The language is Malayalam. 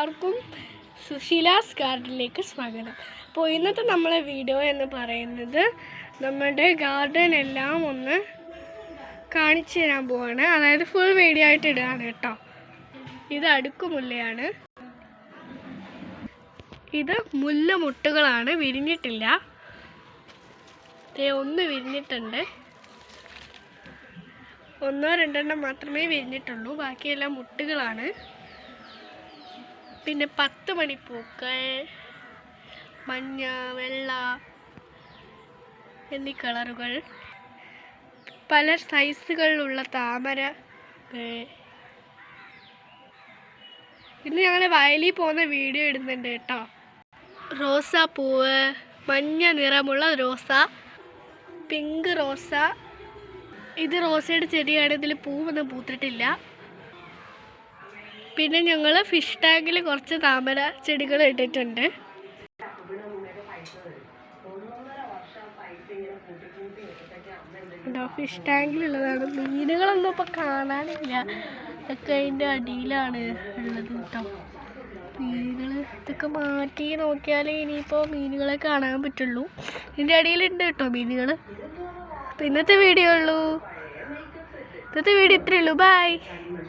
എല്ലാവർക്കും സുശീലാസ് ഗാർഡനിലേക്ക് സ്വാഗതം. അപ്പോൾ ഇന്നത്തെ നമ്മളെ വീഡിയോ എന്ന് പറയുന്നത് നമ്മുടെ ഗാർഡൻ എല്ലാം ഒന്ന് കാണിച്ചു തരാൻ പോവാണ്. അതായത് ഫുൾ വീഡിയോ ആയിട്ട് ഇടുകയാണ് കേട്ടോ. ഇത് അടുക്കുമുല്ലയാണ്. ഇത് മുല്ല മുട്ടുകളാണ് വിരിഞ്ഞിട്ടില്ല ഒന്ന് വിരിഞ്ഞിട്ടുണ്ട്. ഒന്നോ രണ്ടെണ്ണം മാത്രമേ വിരിഞ്ഞിട്ടുള്ളൂ. ബാക്കിയെല്ലാം മുട്ടുകളാണ്. പിന്നെ പത്ത് മണിപ്പൂക്കൾ മഞ്ഞ വെള്ള എന്നീ കളറുകൾ. പല സൈസുകളിലുള്ള താമര ഇന്ന് ഞങ്ങൾ വയലിൽ പോകുന്ന വീഡിയോ ഇടുന്നുണ്ട് കേട്ടോ. റോസാപ്പൂവ് മഞ്ഞ നിറമുള്ള റോസ പിങ്ക് റോസ. ഇത് റോസയുടെ ചെടിയാണ് ഇതിൽ പൂവൊന്നും പൂത്തിട്ടില്ല. പിന്നെ ഞങ്ങൾ ഫിഷ് ടാങ്കിൽ കുറച്ച് താമര ചെടികൾ ഇട്ടിട്ടുണ്ട്. ഫിഷ് ടാങ്കിലുള്ളതാണ് മീനുകളൊന്നും ഇപ്പൊ കാണാനില്ല. ഇതൊക്കെ അതിന്റെ അടിയിലാണ് ഉള്ളത് കേട്ടോ മീനുകൾ ഇതൊക്കെ മാറ്റി നോക്കിയാലേ ഇനിയിപ്പോൾ മീനുകളെ കാണാൻ പറ്റുള്ളൂ. ഇതിന്റെ അടിയിലുണ്ട് കേട്ടോ മീനുകൾ ഇന്നത്തെ വീഡിയോ ഉള്ളൂ. ഇന്നത്തെ വീഡിയോ ഇത്രയേ ഉള്ളൂ. ബൈ